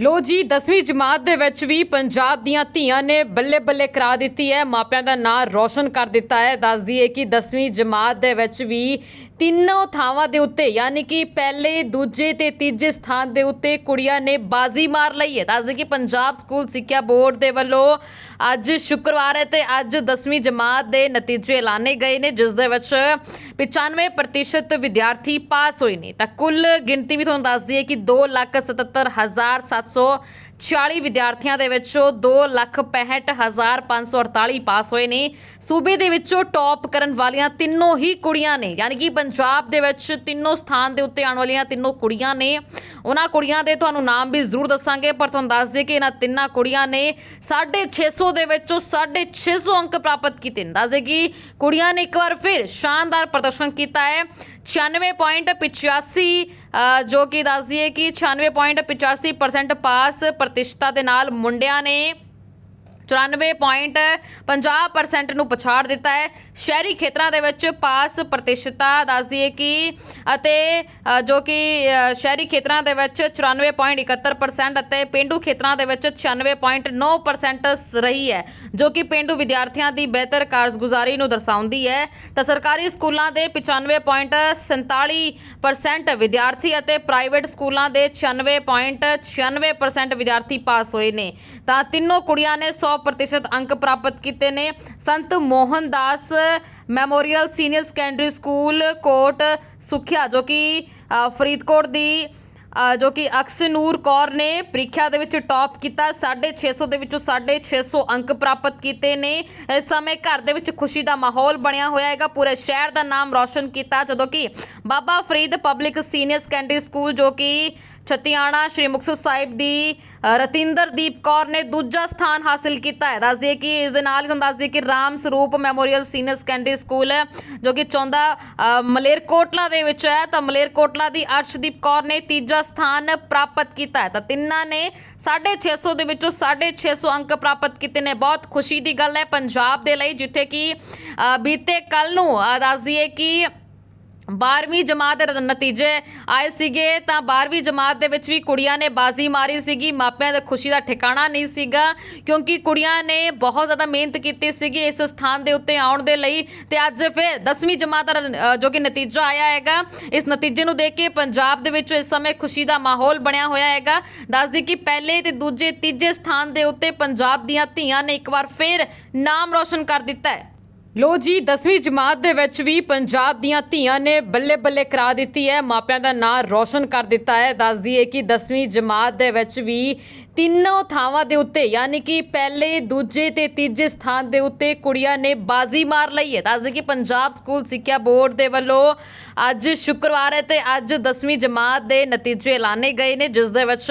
ਲੋ ਜੀ 10ਵੀਂ ਜਮਾਤ ਦੇ ਵਿੱਚ ਵੀ ਪੰਜਾਬ ਦੀਆਂ ਧੀਆਂ ਨੇ ਬੱਲੇ ਬੱਲੇ ਕਰਾ ਦਿੱਤੀ ਹੈ। ਮਾਪਿਆਂ ਦਾ ਨਾਂ ਰੌਸ਼ਨ ਕਰ ਦਿੱਤਾ ਹੈ। ਦੱਸ ਦਈਏ ਕਿ 10ਵੀਂ ਜਮਾਤ ਦੇ ਵਿੱਚ ਵੀ ਤਿੰਨੋਂ ਥਾਵਾਂ ਦੇ ਉੱਤੇ, ਯਾਨੀ ਕਿ ਪਹਿਲੇ, ਦੂਜੇ ਤੇ ਤੀਜੇ ਸਥਾਨ ਦੇ ਉੱਤੇ ਕੁੜੀਆਂ ਨੇ ਬਾਜ਼ੀ ਮਾਰ ਲਈ ਹੈ। ਦੱਸ ਦਈਏ ਕਿ ਪੰਜਾਬ ਸਕੂਲ ਸਿੱਖਿਆ ਬੋਰਡ ਦੇ ਵੱਲੋਂ ਅੱਜ ਸ਼ੁੱਕਰਵਾਰ ਹੈ ਤੇ ਅੱਜ 10ਵੀਂ ਜਮਾਤ ਦੇ ਨਤੀਜੇ ਐਲਾਨੇ ਗਏ ਨੇ, ਜਿਸ ਦੇ ਵਿੱਚ 95% ਵਿਦਿਆਰਥੀ ਪਾਸ ਹੋਏ ਨੇ। ਤਾਂ ਕੁੱਲ ਗਿਣਤੀ ਵੀ ਤੁਹਾਨੂੰ ਦੱਸ ਦਈਏ ਕਿ 277740 ਵਿਦਿਆਰਥੀਆਂ ਦੇ ਵਿੱਚੋਂ 265548 ਪਾਸ ਹੋਏ ਨੇ। ਸੂਬੇ ਦੇ ਵਿੱਚੋਂ ਟੌਪ ਕਰਨ ਵਾਲੀਆਂ ਤਿੰਨੋਂ ਹੀ ਕੁੜੀਆਂ ਨੇ। ਯਾਨੀ ਕਿ ਪੰਜਾਬ ਦੇ ਵਿੱਚ ਤਿੰਨੋਂ ਸਥਾਨ ਦੇ ਉੱਤੇ ਆਉਣ ਵਾਲੀਆਂ ਤਿੰਨੋਂ ਕੁੜੀਆਂ ਨੇ। ਉਹਨਾਂ ਕੁੜੀਆਂ ਦੇ ਤੁਹਾਨੂੰ ਨਾਮ ਵੀ ਜ਼ਰੂਰ ਦੱਸਾਂਗੇ, ਪਰ ਤੁਹਾਨੂੰ ਦੱਸ ਦਈਏ ਕਿ ਇਹਨਾਂ ਤਿੰਨਾਂ ਕੁੜੀਆਂ ਨੇ 650 ਦੇ ਵਿੱਚੋਂ 650 ਅੰਕ ਪ੍ਰਾਪਤ ਕੀਤੇ ਨੇ। ਦੱਸ ਦਈਏ ਕਿ ਕੁੜੀਆਂ ਨੇ ਇੱਕ ਵਾਰ ਫਿਰ ਸ਼ਾਨਦਾਰ ਪ੍ਰਦਰਸ਼ਨ ਕੀਤਾ ਹੈ। 96.85 ਅ, ਜੋ ਕਿ ਦੱਸ ਦਈਏ ਕਿ 96.85% ਪਾਸ ਪ੍ਰਤੀਸ਼ਤਾ ਦੇ ਨਾਲ ਮੁੰਡਿਆਂ ਨੇ 94.50% ਨੂੰ ਪਛਾੜ ਦਿੱਤਾ ਹੈ। ਸ਼ਹਿਰੀ ਖੇਤਰਾਂ ਦੇ ਵਿੱਚ ਪਾਸ ਪ੍ਰਤੀਸ਼ਤਾ ਦੱਸ ਦਈਏ ਕਿ, ਅਤੇ ਜੋ ਕਿ ਸ਼ਹਿਰੀ ਖੇਤਰਾਂ ਦੇ ਵਿੱਚ 94.71% ਅਤੇ ਪਿੰਡੂ ਖੇਤਰਾਂ ਦੇ ਵਿੱਚ 96.9% ਸ- ਰਹੀ ਹੈ, ਜੋ ਕਿ ਪਿੰਡੂ ਵਿਦਿਆਰਥੀਆਂ ਦੀ ਬਿਹਤਰ ਕਾਰਜਗੁਜ਼ਾਰੀ ਨੂੰ ਦਰਸਾਉਂਦੀ ਹੈ। ਤਾਂ ਸਰਕਾਰੀ ਸਕੂਲਾਂ ਦੇ 95.47% ਵਿਦਿਆਰਥੀ ਅਤੇ ਪ੍ਰਾਈਵੇਟ ਸਕੂਲਾਂ ਦੇ 96.96% ਵਿਦਿਆਰਥੀ ਪਾਸ ਹੋਏ ਨੇ। ਤਾਂ ਤਿੰਨੋਂ ਕੁੜੀਆਂ ਨੇ 100% ਅੰਕ ਪ੍ਰਾਪਤ ਕੀਤੇ ਨੇ Sant Mohandas memorial senior secondary school Kot Sukhia ਜੋ ਕਿ ਫਰੀਦਕੋਟ ਦੀ ਜੋ ਕਿ ਅਕਸਨੂਰ ਕੌਰ ਨੇ ਪ੍ਰੀਖਿਆ ਦੇ ਵਿੱਚ ਟੌਪ ਕੀਤਾ। 650 ਦੇ ਵਿੱਚੋਂ 650 ਅੰਕ ਪ੍ਰਾਪਤ ਕੀਤੇ ਨੇ। ਇਸ ਸਮੇਂ ਘਰ ਦੇ ਵਿੱਚ ਖੁਸ਼ੀ ਦਾ ਮਾਹੌਲ ਬਣਿਆ ਹੋਇਆ ਹੈਗਾ। ਪੂਰੇ ਸ਼ਹਿਰ ਦਾ ਨਾਮ ਰੌਸ਼ਨ ਕੀਤਾ, ਜਦੋਂ ਕਿ Baba Farid public senior secondary school, ਜੋ ਕਿ ਛਤੀਆਣਾ ਸ਼੍ਰੀ ਮੁਕਤਸਰ ਸਾਹਿਬ ਦੀ ਅ, ਰਤਿੰਦਰਦੀਪ ਕੌਰ ਨੇ ਦੂਜਾ ਸਥਾਨ ਹਾਸਿਲ ਕੀਤਾ ਹੈ। ਦੱਸ ਦਈਏ ਕਿ ਇਸ ਦੇ ਨਾਲ ਹੀ ਤੁਹਾਨੂੰ ਦੱਸ ਦਈਏ ਕਿ Ram Sarup memorial senior secondary school ਹੈ ਜੋ ਕਿ ਚੌਂਦਾ ਮਲੇਰਕੋਟਲਾ ਦੇ ਵਿੱਚ ਹੈ। ਤਾਂ ਮਲੇਰਕੋਟਲਾ ਦੀ ਅਰਸ਼ਦੀਪ ਕੌਰ ਨੇ ਤੀਜਾ ਸਥਾਨ ਪ੍ਰਾਪਤ ਕੀਤਾ ਹੈ। ਤਾਂ ਤਿੰਨਾਂ ਨੇ 650 ਦੇ ਵਿੱਚੋਂ 650 ਅੰਕ ਪ੍ਰਾਪਤ ਕੀਤੇ ਨੇ। ਬਹੁਤ ਖੁਸ਼ੀ ਦੀ ਗੱਲ ਹੈ ਪੰਜਾਬ ਦੇ ਲਈ ਜਿੱਥੇ ਕਿ ਬੀਤੇ ਕੱਲ ਨੂੰ ਅ, ਦੱਸ ਦਈਏ ਕਿ 12ਵੀਂ ਜਮਾਤ ਦੇ ਰ- ਨਤੀਜੇ ਆਏ ਸੀਗੇ, ਤਾਂ 12ਵੀਂ ਜਮਾਤ ਦੇ ਵਿੱਚ ਵੀ ਕੁੜੀਆਂ ਨੇ ਬਾਜ਼ੀ ਮਾਰੀ ਸੀਗੀ, ਮਾਪਿਆਂ ਦਾ ਖੁਸ਼ੀ ਦਾ ਠਿਕਾਣਾ ਨਹੀਂ ਸੀਗਾ, ਕਿਉਂਕਿ ਕੁੜੀਆਂ ਨੇ ਬਹੁਤ ਜ਼ਿਆਦਾ ਮਿਹਨਤ ਕੀਤੀ ਸੀਗੀ ਇਸ ਸਥਾਨ ਦੇ ਉੱਤੇ ਆਉਣ ਦੇ ਲਈ, ਤੇ ਅੱਜ ਫਿਰ 10ਵੀਂ ਜਮਾਤ ਦਾ ਰ- ਜੋ ਕਿ ਨਤੀਜਾ ਆਇਆ ਹੈਗਾ, ਇਸ ਨਤੀਜੇ ਨੂੰ ਦੇਖ ਕੇ ਪੰਜਾਬ ਦੇ ਵਿੱਚ ਇਸ ਸਮੇਂ ਖੁਸ਼ੀ ਦਾ ਮਾਹੌਲ ਬਣਿਆ ਹੋਇਆ ਹੈਗਾ। ਦੱਸਦੀ ਕਿ ਪਹਿਲੇ ਤੇ ਦੂਜੇ, ਤੀਜੇ ਸਥਾਨ ਦੇ ਉੱਤੇ ਪੰਜਾਬ ਦੀਆਂ ਧੀਆਂ ਨੇ ਇੱਕ ਵਾਰ ਫਿਰ ਨਾਮ ਰੌਸ਼ਨ ਕਰ ਦਿੱਤਾ ਹੈ। ਲੋ ਜੀ 10ਵੀਂ ਜਮਾਤ ਦੇ ਵਿੱਚ ਵੀ ਪੰਜਾਬ ਦੀਆਂ ਧੀਆਂ ਨੇ ਬੱਲੇ ਬੱਲੇ ਕਰਾ ਦਿੱਤੀ ਹੈ। ਮਾਪਿਆਂ ਦਾ ਨਾਂ ਰੌਸ਼ਨ ਕਰ ਦਿੱਤਾ ਹੈ। ਦੱਸ ਦਈਏ ਕਿ 10ਵੀਂ ਜਮਾਤ ਦੇ ਵਿੱਚ ਵੀ ਤਿੰਨੋਂ ਥਾਵਾਂ ਦੇ ਉੱਤੇ, ਯਾਨੀ ਕਿ ਪਹਿਲੇ, ਦੂਜੇ ਤੇ ਤੀਜੇ ਸਥਾਨ ਦੇ ਉੱਤੇ ਕੁੜੀਆਂ ਨੇ ਬਾਜ਼ੀ ਮਾਰ ਲਈ ਹੈ। ਦੱਸ ਕਿ ਪੰਜਾਬ ਸਕੂਲ ਸਿੱਖਿਆ ਬੋਰਡ ਦੇ ਵੱਲੋਂ ਅੱਜ ਸ਼ੁੱਕਰਵਾਰ ਹੈ ਤੇ ਅੱਜ 10ਵੀਂ ਜਮਾਤ ਦੇ ਨਤੀਜੇ ਐਲਾਨੇ ਗਏ ਨੇ, ਜਿਸ ਦੇ ਵਿੱਚ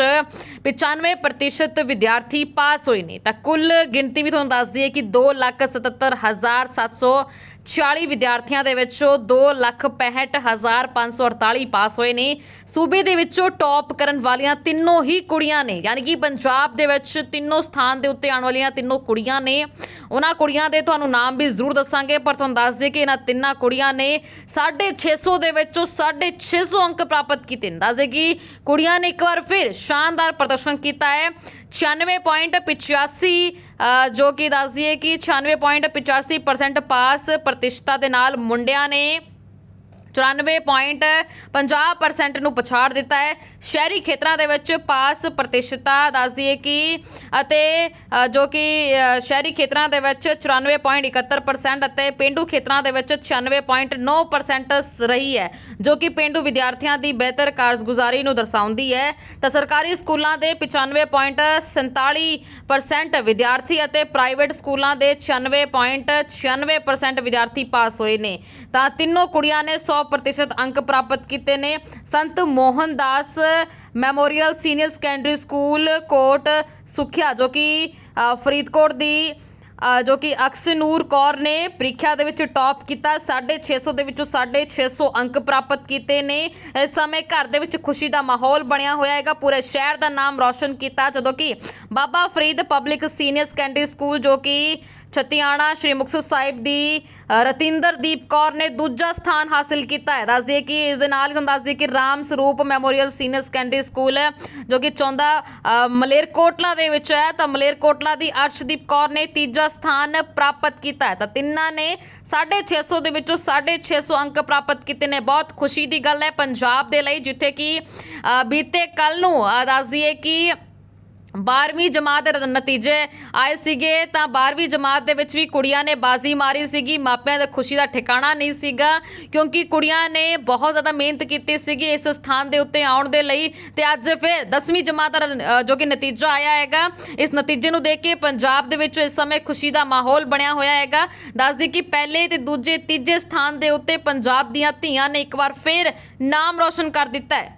95% ਵਿਦਿਆਰਥੀ ਪਾਸ ਹੋਏ ਨੇ। ਤਾਂ ਕੁੱਲ ਗਿਣਤੀ ਵੀ ਤੁਹਾਨੂੰ ਦੱਸਦੀ ਹੈ ਕਿ 277740 ਵਿਦਿਆਰਥੀਆਂ ਦੇ ਵਿੱਚੋਂ 265548 ਪਾਸ ਹੋਏ ਨੇ। ਸੂਬੇ ਦੇ ਵਿੱਚੋਂ ਟੌਪ ਕਰਨ ਵਾਲੀਆਂ ਤਿੰਨੋਂ ਹੀ ਕੁੜੀਆਂ ਨੇ। ਯਾਨੀ ਕਿ ਪੰਜਾਬ ਦੇ ਵਿੱਚ ਤਿੰਨੋਂ ਸਥਾਨ ਦੇ ਉੱਤੇ ਆਉਣ ਵਾਲੀਆਂ ਤਿੰਨੋਂ ਕੁੜੀਆਂ ਨੇ। ਉਹਨਾਂ ਕੁੜੀਆਂ ਦੇ ਤੁਹਾਨੂੰ ਨਾਮ ਵੀ ਜ਼ਰੂਰ ਦੱਸਾਂਗੇ ਪਰ ਤੁਹਾਨੂੰ ਦੱਸ ਦਈਏ ਕਿ ਇਹਨਾਂ ਤਿੰਨਾਂ ਕੁੜੀਆਂ ਨੇ 650 ਦੇ ਵਿੱਚੋਂ 650 ਅੰਕ ਪ੍ਰਾਪਤ ਕੀਤੇ। ਨੇ ਦੱਸ ਦਈਏ ਕਿ ਕੁੜੀਆਂ ਨੇ ਇੱਕ ਵਾਰ ਫਿਰ ਸ਼ਾਨਦਾਰ ਪ੍ਰਦਰਸ਼ਨ ਕੀਤਾ ਹੈ। 96.85 ਅ, ਜੋ ਕਿ ਦੱਸ ਦਈਏ ਕਿ 96.85% ਪਾਸ ਪ੍ਰਤੀਸ਼ਤਾ ਦੇ ਨਾਲ ਮੁੰਡਿਆਂ ਨੇ 94.50% ਨੂੰ ਪਛਾੜ ਦਿੱਤਾ ਹੈ। ਸ਼ਹਿਰੀ ਖੇਤਰਾਂ ਦੇ ਵਿੱਚ ਪਾਸ ਪ੍ਰਤੀਸ਼ਤਾ ਦੱਸ ਦਈਏ ਕਿ, ਅਤੇ ਜੋ ਕਿ ਸ਼ਹਿਰੀ ਖੇਤਰਾਂ ਦੇ ਵਿੱਚ 94.71% ਅਤੇ ਪਿੰਡੂ ਖੇਤਰਾਂ ਦੇ ਵਿੱਚ 96.9% ਸ- ਰਹੀ ਹੈ, ਜੋ ਕਿ ਪਿੰਡੂ ਵਿਦਿਆਰਥੀਆਂ ਦੀ ਬਿਹਤਰ ਕਾਰਜਗੁਜ਼ਾਰੀ ਨੂੰ ਦਰਸਾਉਂਦੀ ਹੈ। ਤਾਂ ਸਰਕਾਰੀ ਸਕੂਲਾਂ ਦੇ 95.47% ਵਿਦਿਆਰਥੀ ਅਤੇ ਪ੍ਰਾਈਵੇਟ ਸਕੂਲਾਂ ਦੇ 96.96% ਵਿਦਿਆਰਥੀ ਪਾਸ ਹੋਏ ਨੇ। ਤਾਂ ਤਿੰਨੋਂ ਕੁੜੀਆਂ ਨੇ 100% ਅੰਕ ਪ੍ਰਾਪਤ ਕੀਤੇ ਨੇ। Sant Mohandas memorial senior secondary school Kot Sukhia, ਜੋ ਕਿ ਫਰੀਦਕੋਟ ਦੀ ਜੋ ਕਿ ਅਕਸਨੂਰ ਕੌਰ ਨੇ ਪ੍ਰੀਖਿਆ ਦੇ ਵਿੱਚ ਟੌਪ ਕੀਤਾ। 650 ਦੇ ਵਿੱਚੋਂ 650 ਅੰਕ ਪ੍ਰਾਪਤ ਕੀਤੇ ਨੇ। ਇਸ ਸਮੇਂ ਘਰ ਦੇ ਵਿੱਚ ਖੁਸ਼ੀ ਦਾ ਮਾਹੌਲ ਬਣਿਆ ਹੋਇਆ ਹੈਗਾ। ਪੂਰੇ ਸ਼ਹਿਰ ਦਾ ਨਾਮ ਰੌਸ਼ਨ ਕੀਤਾ, ਜਦੋਂ ਕਿ Baba Farid public senior secondary school, ਜੋ ਕਿ ਛਤਿਆਣਾ ਸ਼੍ਰੀ ਮੁਕਤਸਰ ਸਾਹਿਬ ਦੀ ਅ, ਰਤਿੰਦਰਦੀਪ ਕੌਰ ਨੇ ਦੂਜਾ ਸਥਾਨ ਹਾਸਿਲ ਕੀਤਾ ਹੈ। ਦੱਸ ਦਈਏ ਕਿ ਇਸ ਦੇ ਨਾਲ ਹੀ ਤੁਹਾਨੂੰ ਦੱਸ ਦਈਏ ਕਿ Ram Sarup memorial senior secondary school ਹੈ ਜੋ ਕਿ ਚੌਂਦਾ ਮਲੇਰਕੋਟਲਾ ਦੇ ਵਿੱਚ ਹੈ। ਤਾਂ ਮਲੇਰਕੋਟਲਾ ਦੀ ਅਰਸ਼ਦੀਪ ਕੌਰ ਨੇ ਤੀਜਾ ਸਥਾਨ ਪ੍ਰਾਪਤ ਕੀਤਾ ਹੈ। ਤਾਂ ਤਿੰਨਾਂ ਨੇ 650 ਦੇ ਵਿੱਚੋਂ 650 ਅੰਕ ਪ੍ਰਾਪਤ ਕੀਤੇ ਨੇ। ਬਹੁਤ ਖੁਸ਼ੀ ਦੀ ਗੱਲ ਹੈ ਪੰਜਾਬ ਦੇ ਲਈ ਜਿੱਥੇ ਕਿ ਬੀਤੇ ਕੱਲ ਨੂੰ ਅ, ਦੱਸ ਦਈਏ ਕਿ 12ਵੀਂ ਜਮਾਤ ਦੇ ਨਤੀਜੇ ਆਏ ਸੀਗੇ ਤਾਂ 12ਵੀਂ ਜਮਾਤ ਦੇ ਵਿੱਚ ਵੀ ਕੁੜੀਆਂ ਨੇ ਬਾਜ਼ੀ ਮਾਰੀ ਸੀਗੀ। ਮਾਪਿਆਂ ਦੀ ਖੁਸ਼ੀ ਦਾ ਠਿਕਾਣਾ ਨਹੀਂ ਸੀਗਾ ਕਿਉਂਕਿ ਕੁੜੀਆਂ ਨੇ ਬਹੁਤ ਜ਼ਿਆਦਾ ਮਿਹਨਤ ਕੀਤੀ ਸੀਗੀ ਇਸ ਸਥਾਨ ਦੇ ਉੱਤੇ ਆਉਣ ਦੇ ਲਈ। ਤੇ ਅੱਜ ਫਿਰ 10ਵੀਂ ਜਮਾਤ ਦਾ ਅ, ਜੋ ਕਿ ਨਤੀਜਾ ਆਇਆ ਹੈਗਾ ਇਸ ਨਤੀਜੇ ਨੂੰ ਦੇਖ ਕੇ ਪੰਜਾਬ ਦੇ ਵਿੱਚ ਇਸ ਸਮੇਂ ਖੁਸ਼ੀ ਦਾ ਮਾਹੌਲ ਬਣਿਆ ਹੋਇਆ ਹੈਗਾ। ਦੱਸਦੀ ਕਿ ਪਹਿਲੇ ਤੇ ਦੂਜੇ ਤੀਜੇ ਸਥਾਨ ਦੇ ਉੱਤੇ ਪੰਜਾਬ ਦੀਆਂ ਧੀਆਂ ਨੇ ਇੱਕ ਵਾਰ ਫਿਰ ਨਾਮ ਰੋਸ਼ਨ ਕਰ ਦਿੱਤਾ ਹੈ।